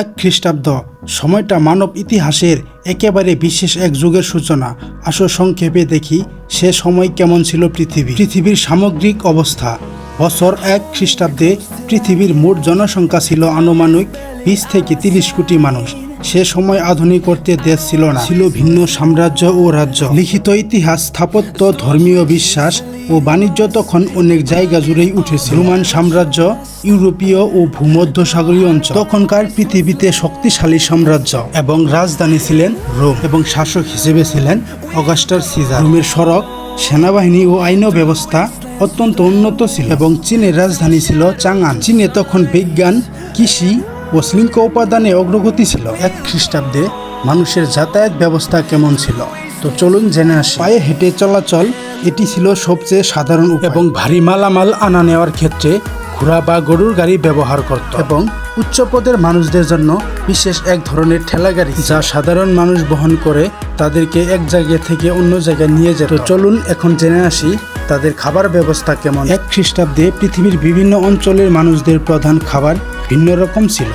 এক খ্রিস্টাব্দ। সময়টা মানব ইতিহাসের একেবারে বিশেষ এক যুগের সূচনা। আসো সংক্ষেপে দেখি, সে সময় কেমন ছিল পৃথিবী। পৃথিবীর সামগ্রিক অবস্থা। বছর এক খ্রিস্টাব্দে পৃথিবীর মোট জনসংখ্যা ছিল আনুমানিক বিশ থেকে তিরিশ কোটি মানুষ। সে সময় আধুনিক করতে দেশ ছিল না। ছিল ভিন্ন সাম্রাজ্য ও রাজ্য। লিখিত ইতিহাস, স্থাপত্য, ধর্মীয় বিশ্বাস ও বাণিজ্য তখন অনেক জায়গা জুড়েই উঠেছে। রোমান সাম্রাজ্য, ইউরোপীয় ও ভূমধ্যসাগরীয় অঞ্চল। তখনকার পৃথিবীতে শক্তিশালী সাম্রাজ্য এবং রাজধানী ছিলেন রোম এবং শাসক হিসেবে ছিলেন অগাস্টার সিজার। রোমের সড়ক, সেনাবাহিনী ও আইন ব্যবস্থা অত্যন্ত উন্নত ছিল এবং চীনের রাজধানী ছিল চাঙান। চীনে তখন বিজ্ঞান, কৃষি ও শৃঙ্খ উপাদানে অগ্রগতি ছিল। এক খ্রিস্টাব্দে মানুষের যাতায়াত ব্যবস্থা কেমন ছিল? তো চলুন জেনে আসি। পায়ে হেঁটে চলাচল এটি ছিল সবচেয়ে সাধারণ এবং ভারী মালামাল আনা নেওয়ার ক্ষেত্রে ঘোড়া বা গরুর গাড়ি ব্যবহার করত। এবং উচ্চপদের মানুষদের জন্য বিশেষ এক ধরনের ঠেলা গাড়ি যা সাধারণ মানুষ বহন করে তাদেরকে এক জায়গা থেকে অন্য জায়গায় নিয়ে যেত। চলুন এখন জেনে আসি তাদের খাবার ব্যবস্থা কেমন। এক খ্রিস্টাব্দে পৃথিবীর বিভিন্ন অঞ্চলের মানুষদের প্রধান খাবার ভিন্ন রকম ছিল।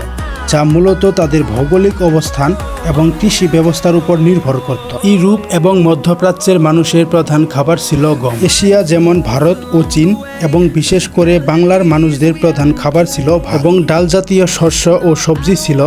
যা মূলত তাদের ভৌগোলিক অবস্থান এবং কৃষি ব্যবস্থার উপর নির্ভর করত। ইউরোপ এবং মধ্যপ্রাচ্যের মানুষের প্রধান খাবার ছিল গম। এশিয়া যেমন ভারত ও চীন এবং বিশেষ করে বাংলার মানুষদের প্রধান খাবার ছিল এবং ডাল জাতীয় শস্য ও সবজি ছিল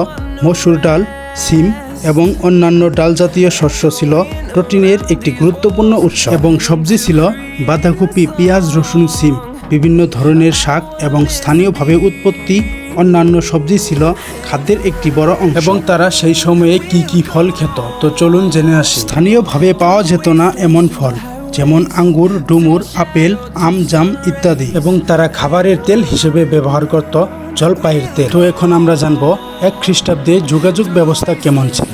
মসুর ডাল, সিম এবং অন্যান্য ডাল জাতীয় শস্য ছিল প্রোটিনের একটি গুরুত্বপূর্ণ উৎস। এবং সবজি ছিল বাঁধাকপি, পেঁয়াজ, রসুন, সিম। বিভিন্ন ধরনের শাক এবং স্থানীয়ভাবে উৎপত্তি অন্যান্য সবজি ছিল খাদ্যের একটি বড় অংশ। এবং তারা সেই সময়ে কি কি ফল খেত? তো চলুন জেনে আসি। স্থানীয়ভাবে পাওয়া যেত না এমন ফল যেমন আঙ্গুর ডুমুর আপেল আম জাম ইত্যাদি। এবং তারা খাবারের তেল হিসেবে ব্যবহার করত জলপাইয়ের তেল। তো এখন আমরা জানব এক খ্রিস্টাব্দে যোগাযোগ ব্যবস্থা কেমন ছিল।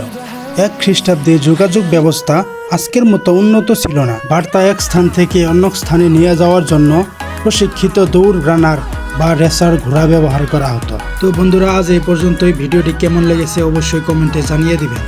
এক খ্রিস্টাব্দে যোগাযোগ ব্যবস্থা আজকের মতো উন্নত ছিল না। বার্তা এক স্থান থেকে অন্য স্থানে নিয়ে যাওয়ার জন্য প্রশিক্ষিত দৌড় রানার বা রেসার ঘোড়া ব্যবহার করা হতো। তো বন্ধুরা, আজ এই পর্যন্তই। ভিডিওটি কেমন লেগেছে অবশ্যই কমেন্টে জানিয়ে দিবেন।